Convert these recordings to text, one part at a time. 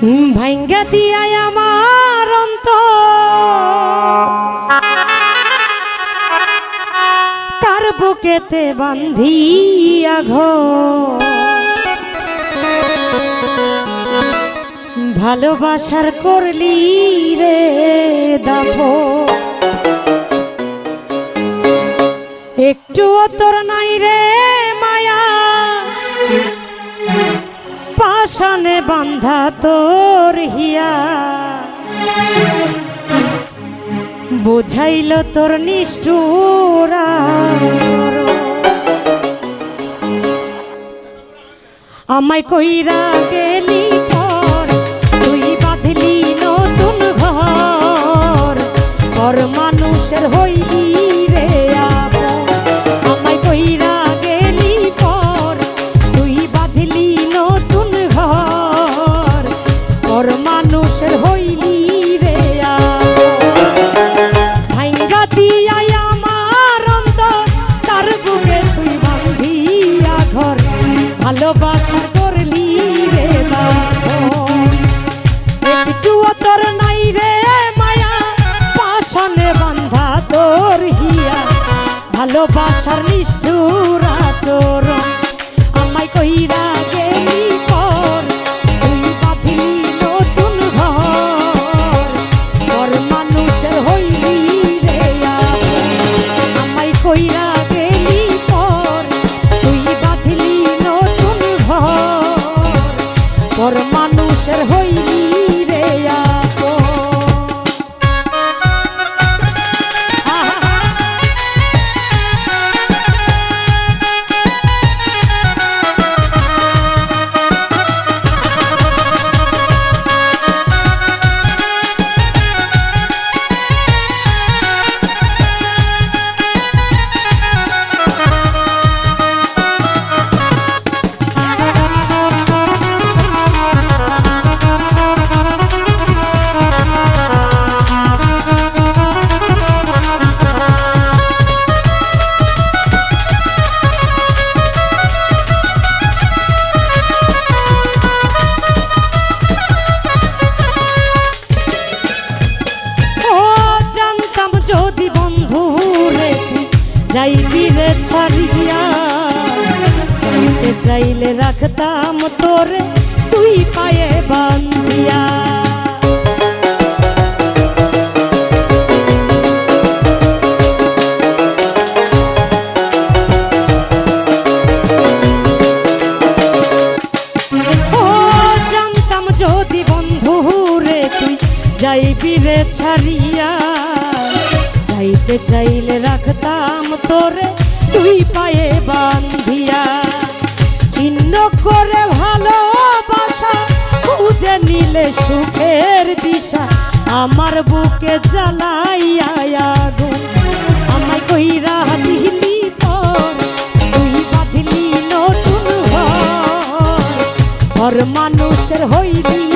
ভাঙ্গা দিয়াই আমার অন্ত কার বুকেতে বান্ধিয়া ঘর? ভালোবাসার করলি রে দাফো একটু তোর নাই রে মায়া। পাশানে বান্ধা তোর হিয়া বুঝাইল তোর নিষ্ঠুরা আমায় কইরা গেলি পর, তুই বাঁধলি নতুন ঘর। মানুষের হইলি ভালোবাসার নিষ্ঠুর আচরণ। চাইলে রাখতাম তোরে, তুই পায়ে বান্ধিয়া যাইবি রে ছাড়িয়া। যাইতে চাইলে রাখতাম তোরে, তুই পায়ে বান্ধিয়া চিহ্ন করে ভালোবাসা, খুঁজে নিলে সুখের দিশা। আমার বুকে জ্বালাইয়া আগুন। আমায় কইরা দিলি তোর, তুই বাঁধলি নতুন ঘর মানুষের হইলি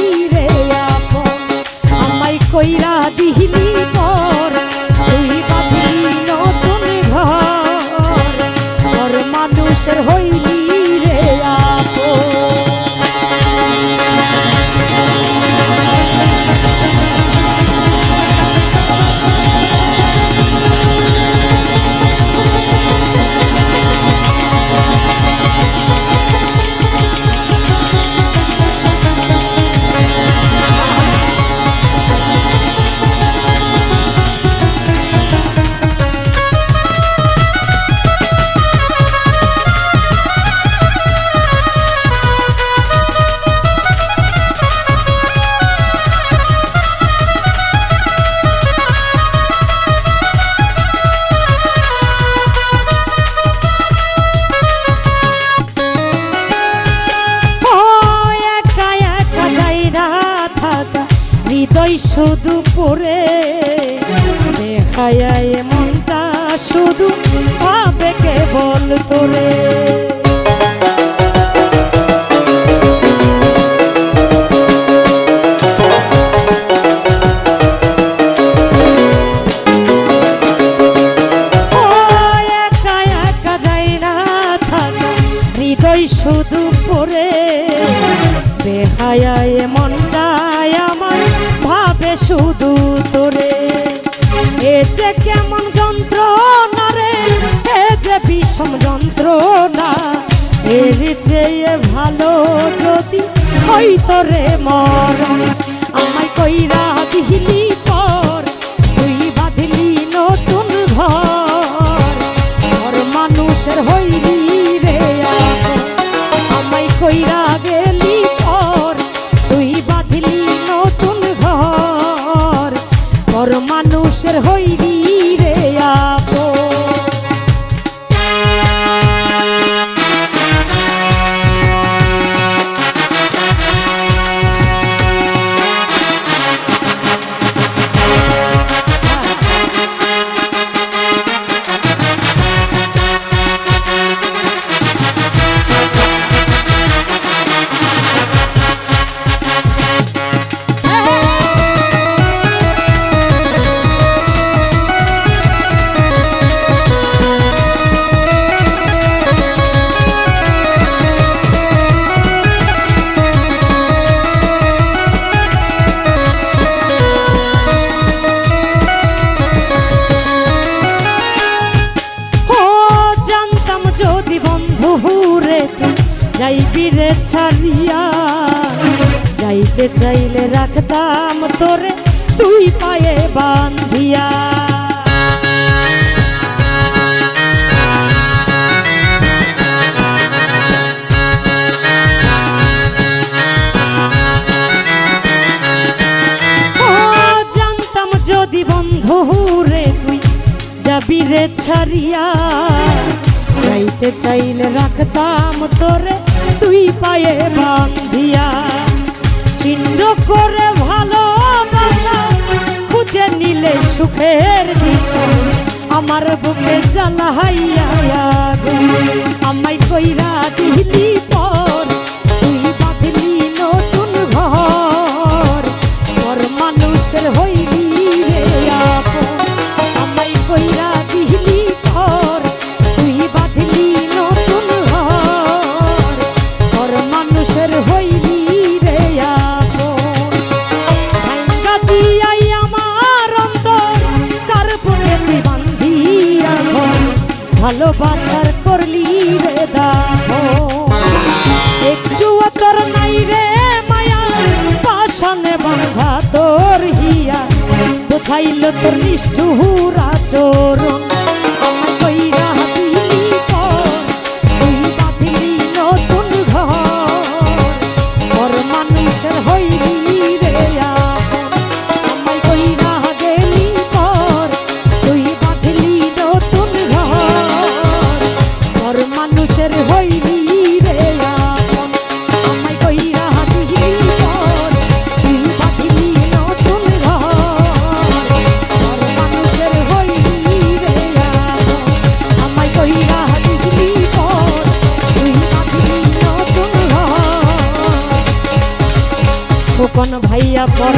শুধু পরে দেখায় মনটা শুধু ভাবে কেবল তোরে। যে বিষম যন্ত্রণা এর চেয়ে ভালো যদি হইত রে মর যাইবি রে ছাড়িয়া, যাইতে চাইলে রাখতাম তোরে তুই পায়ে বান্ধিয়া যদি বন্ধু রে তুই যাবি রে ছাড়িয়া, যাইতে চাইলে রাখতাম তোরে তুই পায়ে বান্ধিয়া ছিন্ন করে ভালোবাসা খুঁজে নিলে সুখের দিশা আমার বুকে জ্বালাইয়া। আমায় কইরা দিলি ভালোবাসার করলি রে দাও একটু তোর নাই রে মায়া পাশানে বাঁধা তোর হিয়া। বোঝাইল তোর নিষ্ঠুরা আচরণ। মানুষের হইলি রে আপন। আমায় কইরা দিলি পর, তুই বাঁধলি নতুন ঘর মানুষের হইলি রে আপন। আমায় কইরা দিলি পর, তুই বাঁধলি নতুন ভাইয়া পর